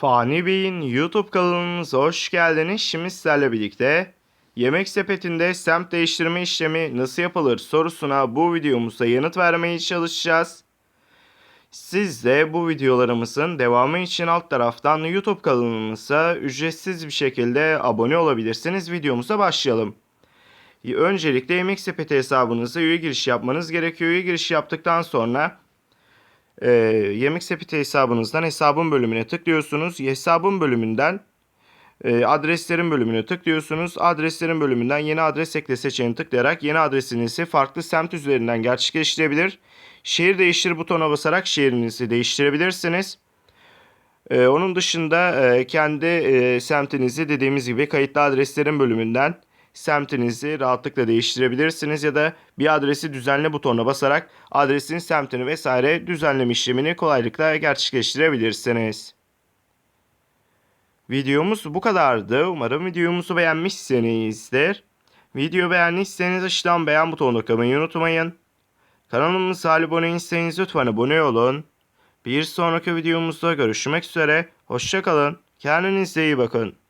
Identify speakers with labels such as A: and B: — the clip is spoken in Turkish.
A: Fani Bey'in YouTube kanalımıza hoş geldiniz. Şimdi sizlerle birlikte yemek sepetinde semt değiştirme işlemi nasıl yapılır sorusuna bu videomuzda yanıt vermeye çalışacağız. Siz de bu videolarımızın devamı için alt taraftan YouTube kanalımıza ücretsiz bir şekilde abone olabilirsiniz. Videomuza başlayalım. Öncelikle yemek sepeti hesabınıza üye giriş yapmanız gerekiyor. Üye giriş yaptıktan sonra e, yemek sepeti hesabınızdan hesabın bölümüne tıklıyorsunuz. Hesabın bölümünden e, adreslerin bölümüne tıklıyorsunuz. Adreslerin bölümünden yeni adres ekle seçeneğini tıklayarak yeni adresinizi farklı semt üzerinden gerçekleştirebilir. Şehir değiştir butonuna basarak şehrinizi değiştirebilirsiniz. E, onun dışında e, kendi e, semtinizi dediğimiz gibi kayıtlı adreslerin bölümünden semtinizi rahatlıkla değiştirebilirsiniz ya da bir adresi düzenle butonuna basarak adresin semtini vesaire düzenleme işlemini kolaylıkla gerçekleştirebilirsiniz. Videomuz bu kadardı. Umarım videomuzu beğenmişsinizdir. Video beğendiyseniz aşağıdan beğen butonuna tıklamayı unutmayın. Kanalımıza abone değilseniz lütfen abone olun. Bir sonraki videomuzda görüşmek üzere. Hoşçakalın. Kendinize iyi bakın.